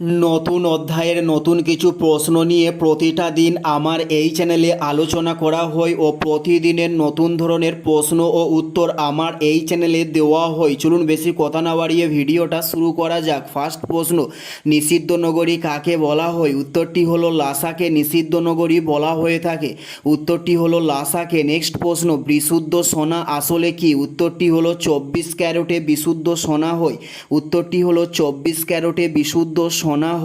নতুন অধ্যায়ের নতুন কিছু প্রশ্ন নিয়ে প্রতিটা দিন আমার এই চ্যানেলে আলোচনা করা হয় ও প্রতিদিনের নতুন ধরনের প্রশ্ন ও উত্তর আমার এই চ্যানেলে দেওয়া হয়। চলুন বেশি কথা না বাড়িয়ে ভিডিওটা শুরু করা যাক। ফার্স্ট প্রশ্ন, নিষিদ্ধ নগরী কাকে বলা হয়? উত্তরটি হলো লাসাকে নিষিদ্ধ নগরী বলা হয়ে থাকে। উত্তরটি হলো লাসাকে। নেক্সট প্রশ্ন, বিশুদ্ধ সোনা আসলে কি? উত্তরটি হলো চব্বিশ ক্যারোটে বিশুদ্ধ সোনা হয়। উত্তরটি হলো চব্বিশ ক্যারোটে বিশুদ্ধ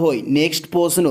হয়। নেক্সট প্রশ্ন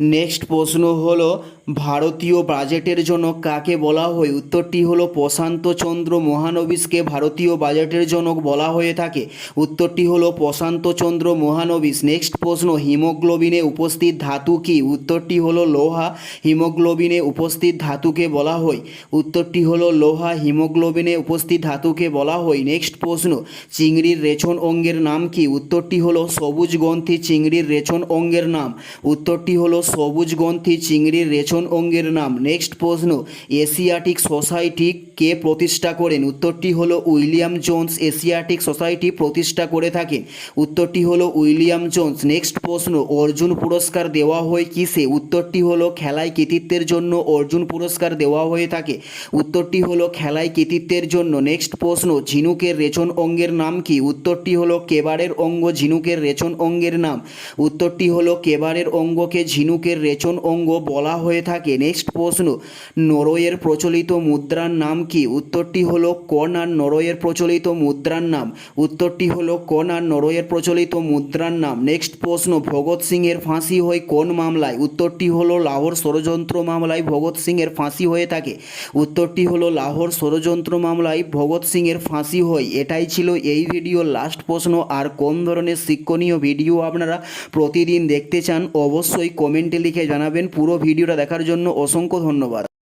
নেক্সট প্রশ্ন হলো, ভারতীয় বাজেটের জন্য কাকে বলা হয়? উত্তরটি হলো প্রশান্তচন্দ্র মহানবিশকে ভারতীয় বাজেটের জনক বলা হয়ে থাকে। উত্তরটি হলো প্রশান্তচন্দ্র মহানবিশ। নেক্সট প্রশ্ন, হিমোগ্লোবিনে উপস্থিত ধাতু কি? উত্তরটি হলো, লোহা। হিমোগ্লোবিনে উপস্থিত ধাতুকে বলা হয়। উত্তরটি হলো, লোহা। হিমোগ্লোবিনে উপস্থিত ধাতুকে বলা হয়। নেক্সট প্রশ্ন, চিংড়ির রেচন অঙ্গের নাম কি? উত্তরটি হলো, সবুজ গ্রন্থি চিংড়ির রেচন অঙ্গের নাম। উত্তরটি হলো সবুজ গ্রন্থি, চিংড়ির রেচন অঙ্গের নাম। নেক্সট প্রশ্ন, এশিয়াটিক সোসাইটি কে প্রতিষ্ঠা করেন? উত্তরটি হলো উইলিয়াম জোন্স। এশিয়াটিক সোসাইটি প্রতিষ্ঠা করে থাকেন। উত্তরটি হলো উইলিয়াম জোন্স। নেক্সট প্রশ্ন, অর্জুন পুরস্কার দেওয়া হয় কিসে? উত্তরটি হলো খেলায় কৃতিত্বের জন্য অর্জুন পুরস্কার দেওয়া হয়ে থাকে। উত্তরটি হলো খেলায় কৃতিত্বের জন্য। নেক্সট প্রশ্ন, ঝিনুকের রেচন অঙ্গের নাম কি? উত্তরটি হলো কেবারের অঙ্গ, ঝিনুকের রেচন অঙ্গের নাম। উত্তরটি হলো কেবারের অঙ্গকে ঝিনুকের রেচন অঙ্গ বলা হয়ে থাকে। নেক্সট প্রশ্ন নরওয়ের প্রচলিত মুদ্রার নাম কি? উত্তরটি হলো কন আর নরওয়ের প্রচলিত মুদ্রার নাম। উত্তরটি হলো কন আর নরওয়ের প্রচলিত মুদ্রার নাম। নেক্সট প্রশ্ন, ভগৎ সিংয়ের ফাঁসি হয় কোন মামলায়? উত্তরটি হলো লাহোর ষড়যন্ত্র মামলায় ভগৎ সিংয়ের ফাঁসি হয়ে থাকে। উত্তরটি হলো লাহোর ষড়যন্ত্র মামলায় ভগৎ সিংয়ের ফাঁসি হয়। এটাই ছিল এই ভিডিওর লাস্ট প্রশ্ন। আর কোন ধরনের শিক্ষণীয় ভিডিও আপনারা প্রতিদিন দেখতে চান, অবশ্যই কমেন্টে লিখে জানাবেন। পুরো ভিডিওটা দেখার জন্য অসংখ্য ধন্যবাদ।